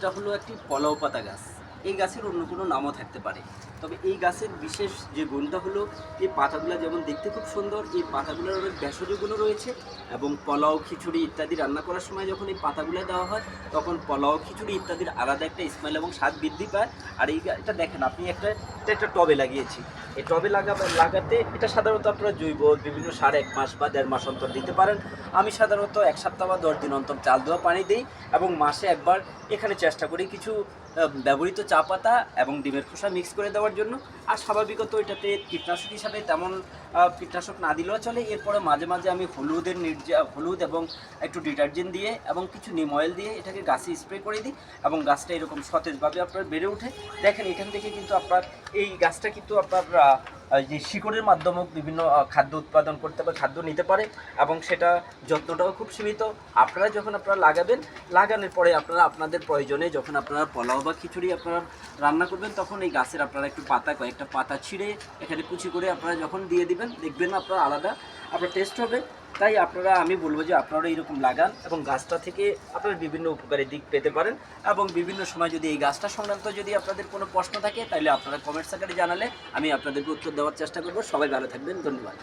এটা হলো একটি পলাও পাতা গাছ। এই গাছের অন্য কোনো নামও থাকতে পারে। তবে এই গাছের বিশেষ যে গুণটা হলো, এই পাতাগুলো যেমন দেখতে খুব সুন্দর, এই পাতাগুলোর অনেক ভেষজ গুণও রয়েছে এবং পোলাও, খিচুড়ি ইত্যাদি রান্না করার সময় যখন এই পাতাগুলো দেওয়া হয়, তখন পোলাও, খিচুড়ি ইত্যাদির আলাদা একটা স্মেল এবং স্বাদ বৃদ্ধি পায়। আর এই এটা দেখেন, আপনি একটা একটা টবে লাগিয়েছি। এই টবে লাগাবে লাগাতে এটা সাধারণত আপনারা জৈব, বিভিন্ন সার এক মাস বা দেড় মাস অন্তর দিতে পারেন। আমি সাধারণত এক সপ্তাহ বা দশ দিন অন্তর চাল দেওয়া পানি দিই এবং মাসে একবার এখানে চেষ্টা করি কিছু ব্যবহৃত চা পাতা এবং ডিমের খোসা মিক্স করে দেওয়ার জন্য। আর স্বাভাবিকত এটাতে কীটনাশক হিসাবে তেমন কীটনাশক না দিলেও চলে। এরপরে মাঝে মাঝে আমি হলুদের নির্যা হলুদ এবং একটু ডিটারজেন্ট দিয়ে এবং কিছু নিম অয়েল দিয়ে এটাকে গাছে স্প্রে করে দিই এবং গাছটা এরকম সতেজভাবে আপনার বেড়ে ওঠে। দেখেন এখান থেকে কিন্তু আপনার, এই গাছটা কিন্তু আপনার যে শিকড়ের মাধ্যমেও বিভিন্ন খাদ্য উৎপাদন করতে পারে খাদ্য নিতে পারে এবং সেটা যত্নটাও খুব সীমিত। আপনারা যখন আপনারা লাগাবেন, লাগানোর পরে আপনারা আপনাদের প্রয়োজনে যখন আপনারা পোলাও বা খিচুড়ি আপনারা রান্না করবেন, তখন এই গাছের আপনারা একটু পাতা, কয়েকটা পাতা ছিঁড়ে এখানে কুচি করে আপনারা যখন দিয়ে দিবেন, দেখবেন আপনারা আলাদা আপনার টেস্ট হবে। তাই আপনারা, আমি বলব যে আপনারা এরকম লাগান এবং গাছটা থেকে আপনারা বিভিন্ন উপকারের দিক পেতে পারেন এবং বিভিন্ন সময় যদি এই গাছটা সংক্রান্ত যদি আপনাদের কোনো প্রশ্ন থাকে, তাহলে আপনারা কমেন্টস আকারে জানালে আমি আপনাদেরকে উত্তর দেওয়ার চেষ্টা করব। সবাই ভালো থাকবেন, ধন্যবাদ।